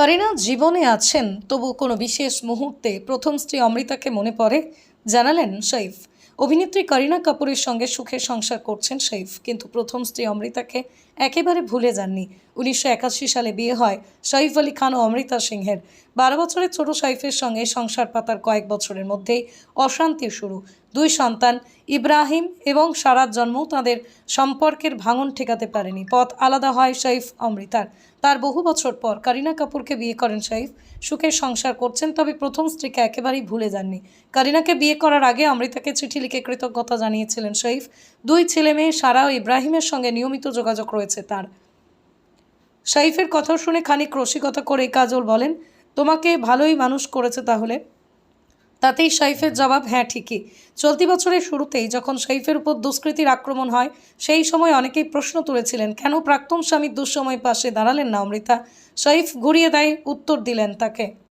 কারিনা জীবনে আছেন, তবু কোনো বিশেষ মুহূর্তে প্রথম স্ত্রী অমৃতাকে মনে পড়ে, জানালেন সৈফ অভিনেত্রী করিনা কাপুরের সঙ্গে সুখে সংসার করছেন সৈফ কিন্তু প্রথম স্ত্রী অমৃতাকে একেবারে ভুলে যাননি। উনিশশো একাশি সালে বিয়ে হয় সৈফ আলী খান ও অমৃতা সিংহের। বারো বছরের ছোট সাইফের সঙ্গে সংসার পাতার কয়েক বছরের মধ্যেই অশান্তি শুরু। দুই সন্তান, ইব্রাহিম এবং সারার জন্ম তাদের সম্পর্কের ভাঙন ঠেকাতে পারেনি। পথ আলাদা হয় সৈফ অমৃতার। তার বহু বছর পর করিনা কাপুরকে বিয়ে করেন সৈফ সুখের সংসার করছেন, তবে প্রথম স্ত্রীকে একেবারেই ভুলে যাননি। কারিনাকে বিয়ে করার আগে অমৃতাকে চিঠি লিখে কৃতজ্ঞতা জানিয়েছিলেন সৈফ দুই ছেলে মেয়ে সারা ও ইব্রাহিমের সঙ্গে নিয়মিত যোগাযোগ রয়েছে তার। সাইফের কথা শুনে খানিক রসিকতা করে কাজল বলেন, তোমাকে ভালোই মানুষ করেছে তাহলে? তাতেই সাইফের জবাব হ্যাঁ ঠিকই। চলতি বছরের শুরুতেই যখন সাইফের উপর দুষ্কৃতির আক্রমণ হয়, সেই সময় অনেকেই প্রশ্ন তুলেছিলেন, কেন প্রাক্তন স্বামীর দুঃসময় পাশে দাঁড়ালেন না অমৃতা? সাইফ ঘুরিয়ে দেয় উত্তর দিলেন তাকে।